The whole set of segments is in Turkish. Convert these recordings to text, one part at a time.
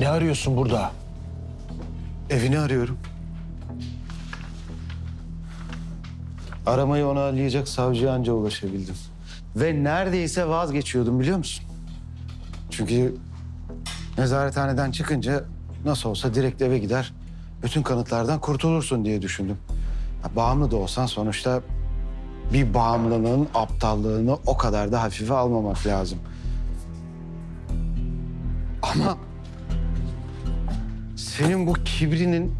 Ne arıyorsun burada? Evini arıyorum. Aramayı onaylayacak savcıya anca ulaşabildim. Ve neredeyse vazgeçiyordum biliyor musun? Çünkü nezarethaneden çıkınca nasıl olsa direkt eve gider. Bütün kanıtlardan kurtulursun diye düşündüm. Ya, bağımlı da olsan sonuçta bir bağımlının aptallığını o kadar da hafife almamak lazım. Ama senin bu kibrinin,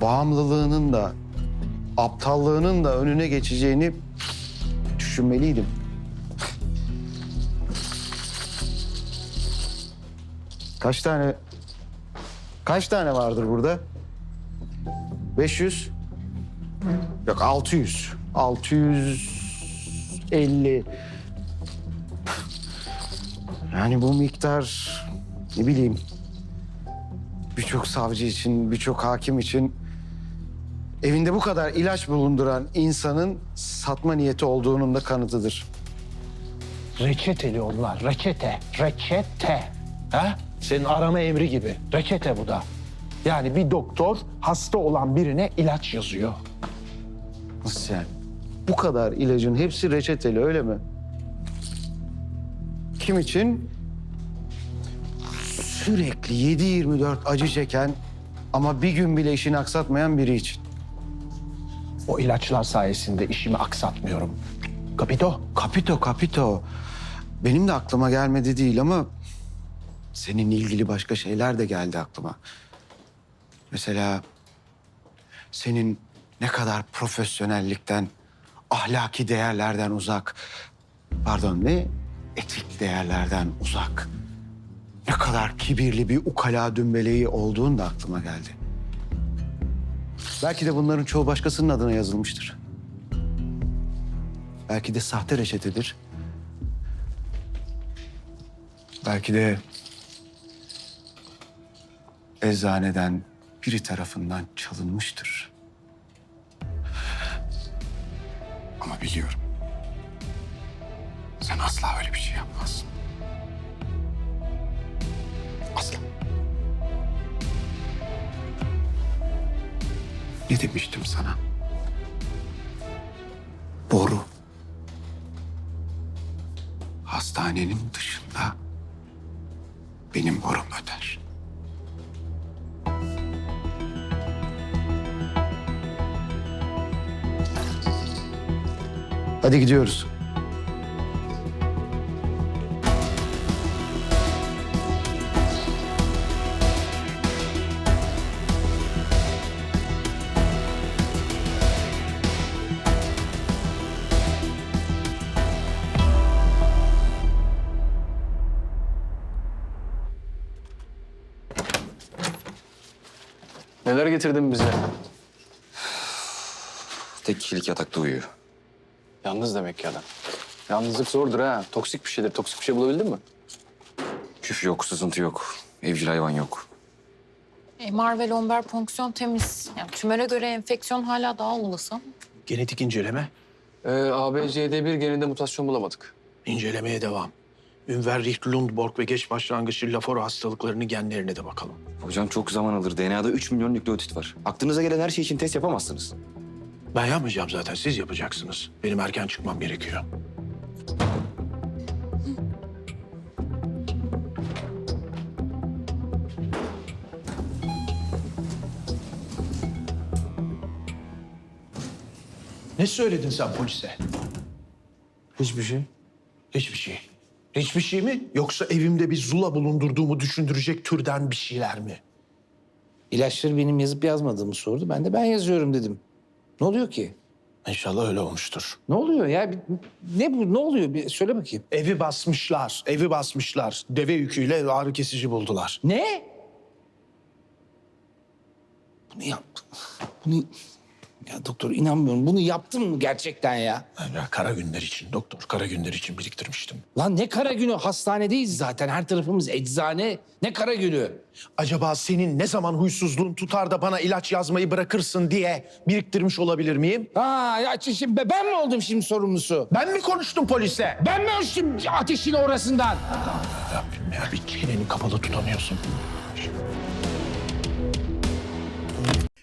bağımlılığının da, aptallığının da önüne geçeceğini düşünmeliydim. Kaç tane, kaç tane vardır burada? 500? Yok 600. 650. Yani bu miktar ne bileyim birçok savcı için, birçok hakim için evinde bu kadar ilaç bulunduran insanın satma niyeti olduğunun da kanıtıdır. Reçeteli onlar. Reçete. Reçete. Ha? Senin arama emri gibi. Reçete bu da. Yani bir doktor hasta olan birine ilaç yazıyor. Nasıl yani? Bu kadar ilacın hepsi reçeteli öyle mi? Kim için? Sürekli 7-24 acı çeken ama bir gün bile işini aksatmayan biri için. O ilaçlar sayesinde işimi aksatmıyorum. Kapito. Kapito, kapito. Benim de aklıma gelmedi değil ama seninle ilgili başka şeyler de geldi aklıma. Mesela senin ne kadar profesyonellikten, ahlaki değerlerden uzak, pardon ne? Etik değerlerden uzak. Ne kadar kibirli bir ukala dümbeleği olduğun da aklıma geldi. Belki de bunların çoğu başkasının adına yazılmıştır. Belki de sahte reçetedir. Belki de eczaneden biri tarafından çalınmıştır. Ama biliyorum. Sen asla öyle bir şey yapmazsın. Ne demiştim sana? Boru hastanenin dışında benim borum öder. Hadi gidiyoruz. Neler getirdin bize? Tek kişilik yatakta uyuyor. Yalnız demek ki adam. Yalnızlık zordur ha. Toksik bir şeydir. Toksik bir şey bulabildin mi? Küf yok, sızıntı yok. Evcil hayvan yok. MR ve lomber fonksiyon temiz. Yani tümöre göre enfeksiyon hala daha olası. Genetik inceleme. Ee, ABCD1 geninde mutasyon bulamadık. İncelemeye devam. Ünverricht, Lundborg ve geç başlangıçlı Lafora hastalıklarının genlerine de bakalım. Hocam çok zaman alır. DNA'da 3 milyon nükleotit var. Aklınıza gelen her şey için test yapamazsınız. Ben yapmayacağım zaten. Siz yapacaksınız. Benim erken çıkmam gerekiyor. Ne söyledin sen polise? Hiçbir şey. Hiçbir şey. Hiçbir şey mi? Yoksa evimde bir zula bulundurduğumu düşündürecek türden bir şeyler mi? İlaçları benim yazıp yazmadığımı sordu. Ben de ben yazıyorum dedim. Ne oluyor ki? İnşallah öyle olmuştur. Ne oluyor ya? Bir- Ne bu? Ne oluyor? Bir söyle bakayım. Evi basmışlar, evi basmışlar. Deve yüküyle ağrı kesici buldular. Ne? Bunu yaptın. Bunu... Ya doktor inanmıyorum. Bunu yaptın mı gerçekten ya? Ya kara günler için, doktor kara günler için biriktirmiştim. Lan ne kara günü? Hastanedeyiz zaten. Her tarafımız eczane. Ne kara günü? Acaba senin ne zaman huysuzluğun tutar da bana ilaç yazmayı bırakırsın diye biriktirmiş olabilir miyim? Ha ya şimdi ben mi oldum şimdi sorumlusu? Ben mi konuştum polise? Ben mi ölçtüm ateşin orasından? Rabbim ya bir çeneni kapalı tutamıyorsun.